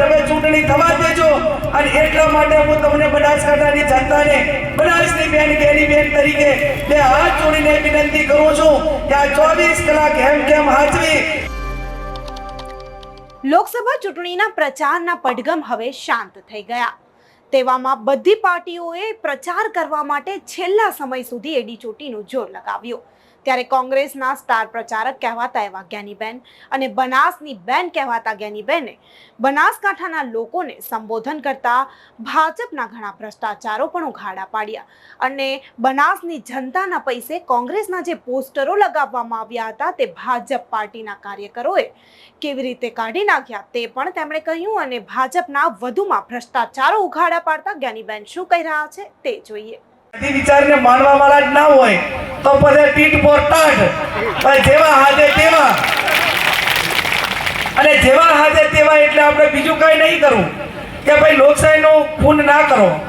તમે ચૂંટણી થવા દેજો. અને એટલા માટે હું તમને બનાસકાંઠાની જનતાને, બનાસની બેન કેની બેન તરીકે બે હાથ જોડીને વિનંતી કરું છું કે આ ચોવીસ કલાક હેમ કેમ હાજરી? લોકસભા ચૂંટણીના પ્રચારના પડઘમ હવે શાંત થઈ ગયા. તેવામાં બધી પાર્ટીઓએ પ્રચાર કરવા માટે છેલ્લા સમય સુધી એડી ચોટીનું જોર લગાવ્યું. ત્યારે કોંગ્રેસના સ્ટાર પ્રચારક કહેવાતા એવા જ્ઞાનીબેન અને બનાસની બેન કહેવાતા જ્ઞાનીબેને બનાસકાંઠાના લોકોને સંબોધન કરતા ભાજપના ઘણા ભ્રષ્ટાચારો પણ ઉઘાડા પાડ્યા અને બનાસની જનતાના પૈસે કોંગ્રેસના જે પોસ્ટરો લગાવવામાં આવ્યા હતા તે ભાજપ પાર્ટીના કાર્યકરોએ કેવી રીતે કાઢી નાખ્યા તે પણ તેમણે કહ્યું અને ભાજપના વધુમાં ભ્રષ્ટાચારો ઉઘાડા પાડતા જ્ઞાનીબેન શું કહી રહ્યા છે તે જોઈએ. વિચારને માનવા વાળા જ ના હોય, તો પછી ટીટ ફોર ટાટ. જેવા હાજે તેવા. અને જેવા હાજે તેવા એટલે આપણે બીજું કઈ નહીં કરવું. કે ભાઈ લોકશાહીનો ખૂન ના કરો.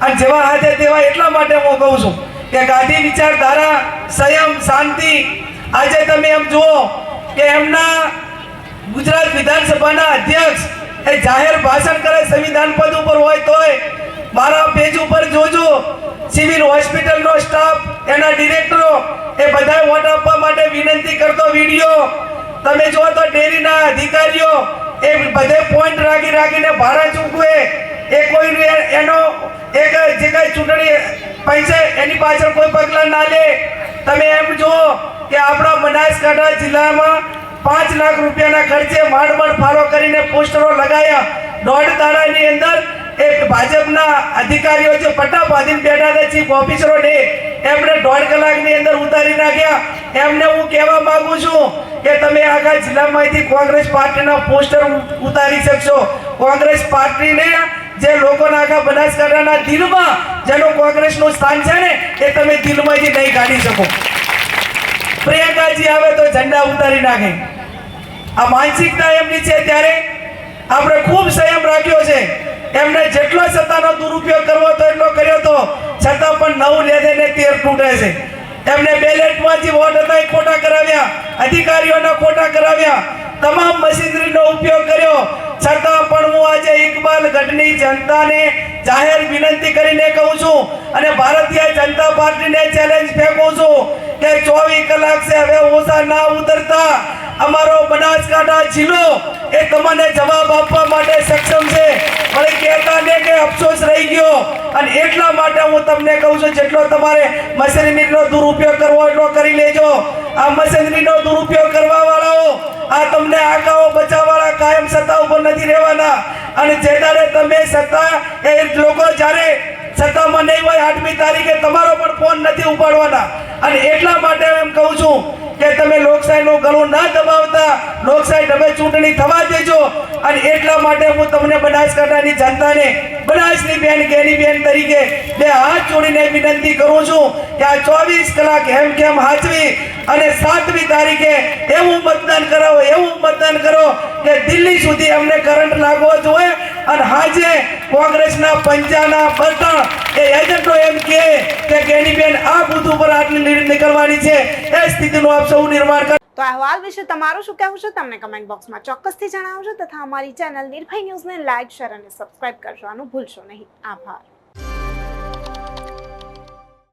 અને જેવા હાજે તેવા એટલા માટે હું કહું છું કે ગાંધી વિચારધારા સંયમ, શાંતિ, આજે તમે એમ જુઓ કે એમના ગુજરાત વિધાનસભાના અધ્યક્ષ એ જાહેર ભાષણ કરે સંવિધાન પદ ઉપર હોય તોય મારા પેજ ઉપર જોજો. સિવિલ હોસ્પિટલનો સ્ટાફ, એના ડિરેક્ટરો, એ બધા વોટ આપવા માટે વિનંતી કરતો વીડિયો. તમે જુઓ તો ડેરીના અધિકારીઓ, એ બધે પોઈન્ટ રાખી રાખીને ભાડા ચૂકવે. એ કોઈ એનો એક જે કઈ ચૂંટણી, પૈસા એની પાછળ કોઈ પગલાં ના લે. તમે એમ જુઓ કે આપણા બનાસકાંઠા જિલ્લામાં પાંચ લાખ રૂપિયાના ખર્ચે માંડ માંડ ફાળો કરીને પોસ્ટરો લગાયા. દોઢ તાળાની અંદર એક ભાજપના અધિકારીઓ જે પટ્ટા બાંધીને બેઠા હતા ચીફ ઓફિસરોને એમને દોઢ કલાકની અંદર ઉતારી નાખ્યા. એમને હું કહેવા માંગુ છું કે તમે આખા જિલ્લામાંથી કોંગ્રેસ પાર્ટીના પોસ્ટર ઉતારી શકશો. કોંગ્રેસ પાર્ટીને જે લોકોના આખા બનાસકાંઠાના દિલમાં જેનું કોંગ્રેસનું સ્થાન છે ને, એ તમે દિલમાંથી નહીં કાઢી શકો. પ્રિયંકાજી આવે તો ઝંડા ઉતારી નાખે. આ માનસિકતા એમની છે ત્યારે. આપણે ખૂબ સંયમ રાખ્યો છે. એમને જેટલો સત્તાનો દુરુપયોગ કરવો તો એટલો કર્યો તો છતાં પણ નવ લે છે ને તેર તૂટે છે. એમને બેલેટમાંથી વોટ હતા એ ખોટા કરાવ્યા, અધિકારીઓના ખોટા કરાવ્યા, તમામ મશીનરીનો ઉપયોગ કર્યો. છતાં પણ હું આજે ઇકબાલ ગઢની જનતાને જાહેર વિનંતી કરીને કહું છું અને ભારતીય જનતા પાર્ટીને ચેલેન્જ ફેંકું છું કે ચોવીસ કલાક છે, હવે ઓછા ના ઉતરતા. અમારો બનાસકાંઠા જિલ્લો એ તમને જવાબ આપવા માટે સક્ષમ છે. અફસોસ રહી ગયો. અને એટલા માટે હું તમને કહું છું, જેટલો તમારે મશીનરીનો દુરુપયોગ કરવો એટલો કરી લેજો. આ મશીનરીનો દુરુપયોગ કરવા વાળાઓ, આ તમને આકાઓ બચાવવાળા કાયમ સત્તા ઉપર નથી રહેવાના. અને જે દાડે તમે સત્તા, એ લોકો જ્યારે સત્તામાં નહીં હોય, આઠમી તારીખે તમારો પણ ફોન નથી ઉપાડવાના. અને એટલા માટે એમ કહું છું કે તમે લોકશાહીનું ગળું ના દબાવતા, લોકશાહી તમે ચૂંટણી થવા દેજો. અને એટલા માટે હું તમને બનાસકાંઠાની જનતાને, બનાસની બેન કેની બેન તરીકે બે હાથ જોડીને વિનંતી કરું છું કે આ ચોવીસ કલાક હેમ કેમ હાચવી અને સાતમી તારીખે એવું મતદાન કરાવો, એવું મતદાન કરો કે દિલ્હી સુધી અમને કરંટ લાગવો જોઈએ. અને હાજે કોંગ્રેસના પંચાના બટણ એ એજન્ટો એમ કે કેની બેન, આ બુથ નીકળવાની છે. એ સ્થિતિનું આપ સૌ નિર્માણ કરો તો અહેવાલ વિશે તમારું શું કહેવું છે? તમને કમેન્ટ બોક્સમાં ચોક્કસથી જણાવજો. તથા અમારી ચેનલ નિર્ભય ન્યૂઝને લાઇક શેર અને સબસ્ક્રાઇબ કરવાનું ભૂલશો નહીં. આભાર.